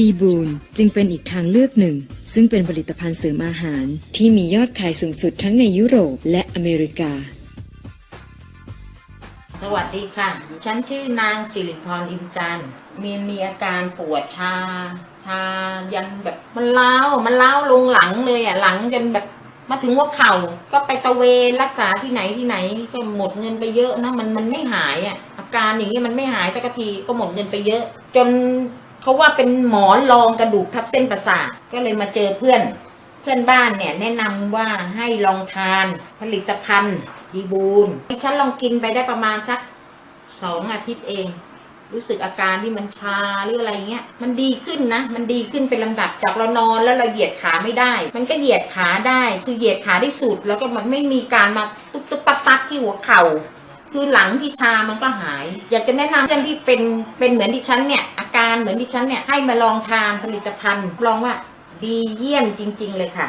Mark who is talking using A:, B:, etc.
A: ดีบูนจึงเป็นอีกทางเลือกหนึ่ง ซึ่งเป็นผลิตภัณฑ์เสริมอาหาร ที่มียอดขายสูงสุดทั้งในยุโรปและอเมริกา
B: สวัสดีค่ะ ฉันชื่อนางสิริพรอินจันทร์มีมีอาการปวดชา ชายันแบบมันเล้ามันเล้าลงหลังเลยอะหลังจนแบบมาถึงหัว่าเข่าก็ไปตะเวนรักษาที่ไหนที่ไหนก็หมดเงินไปเยอะนะมันมันไม่หายอะอาการอย่างนี้มันไม่หายสักทีก็หมดเงินไปเยอะ จน เขาว่าเป็นหมอนรองกระดูกทับเส้นประสาทก็เลยมาเจอเพื่อน เพื่อนบ้านเนี่ยแนะนำว่าให้ลองทานผลิตภัณฑ์ดีบูนฉันลองกินไปได้ประมาณสักสองอาทิตย์เอง รู้สึกอาการที่มันชาหรืออะไรเงี้ย มันดีขึ้นนะ มันดีขึ้นเป็นลำดับจากเรานอนแล้วเราเหยียดขาไม่ได้ มันก็เหยียดขาได้คือเหยียดขาได้สุดแล้วก็มันไม่มีการมาตุ๊บตุ๊บปั๊บปั๊บที่หัวเข่าคือหลังที่ชามันก็หาย อยากจะแนะนำเพื่อนที่เป็นเป็นเหมือนดิฉันเนี่ย การเหมือนที่ฉันเนี่ยให้มาลองทานผลิตภัณฑ์ลองว่าดีเยี่ยมจริง ๆ เลยค่ะ